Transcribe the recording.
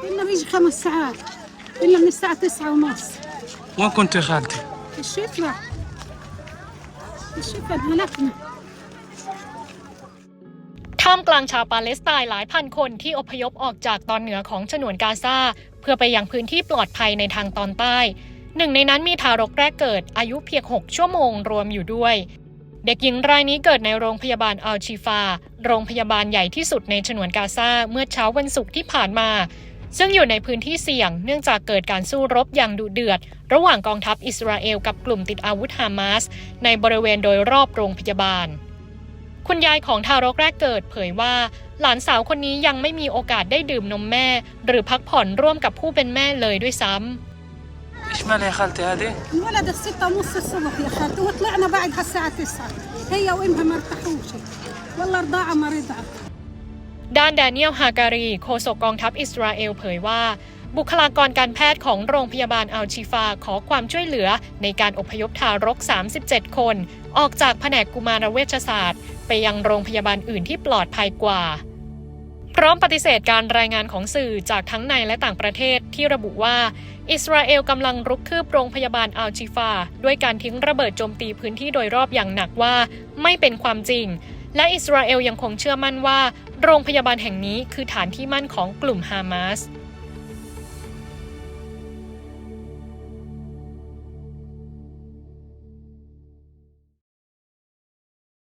إلا بيجي خمس ساعات إلا من الساعة تسعة ونص وين كنت يا خالتي؟ في الشتاء في الشتاء هلكنا ท่ามกลางชาวปาเลสไตน์หลายพันคนที่อพยพออกจากตอนเหนือของฉนวนกาซาเพื่อไปยังพื้นที่ปลอดภัยในทางตอนใต้ หนึ่งในนั้นมีทารกแรกเกิดอายุเพียง 6 ชั่วโมงรวมอยู่ด้วย เด็กหญิงรายนี้เกิดในโรงพยาบาลอัลชิฟา โรงพยาบาลใหญ่ที่สุดในฉนวนกาซาเมื่อเช้าวันศุกร์ที่ผ่านมา ซึ่งอยู่ในพื้นที่เสี่ยง เนื่องจากเกิดการสู้รบอย่างดุเดือด ระหว่างกองทัพอิสราเอลกับกลุ่มติดอาวุธฮามาส ในบริเวณโดยรอบโรงพยาบาล คุณยายของทารกแรกเกิดเผยว่า หลานสาวคนนี้ยังไม่มีโอกาสได้ดื่มนมแม่ หรือพักผ่อนร่วมกับผู้เป็นแม่เลยด้วยซ้ำ ايش مالها يا خالتي هذه؟ الولد الستة ونص الصبح يا خالتي وطلعنا بعدها الساعة تسعة هي وإمها ما ارتاحوش والله رضاعة ما رضعت ด้านแดเนียลฮาการีโฆษกกองทัพอิสราเอลเผยว่า บุคลากรการแพทย์ของโรงพยาบาลอัลชิฟาขอความช่วยเหลือในการอพยพทารก 37 คน ออกจากแผนกกุมารเวชศาสตร์ ไปยังโรงพยาบาลอื่นที่ปลอดภัยกว่า พร้อมปฏิเสธการรายงานของสื่อจากทั้งในและต่างประเทศที่ระบุว่า อิสราเอลกำลังรุกคืบโรงพยาบาลอัลชิฟา ด้วยการทิ้งระเบิดโจมตีพื้นที่โดยรอบอย่างหนักว่า ไม่เป็นความจริง และอิสราเอลยังคงเชื่อมั่นว่า โรงพยาบาลแห่งนี้คือฐานที่มั่นของกลุ่มฮามาส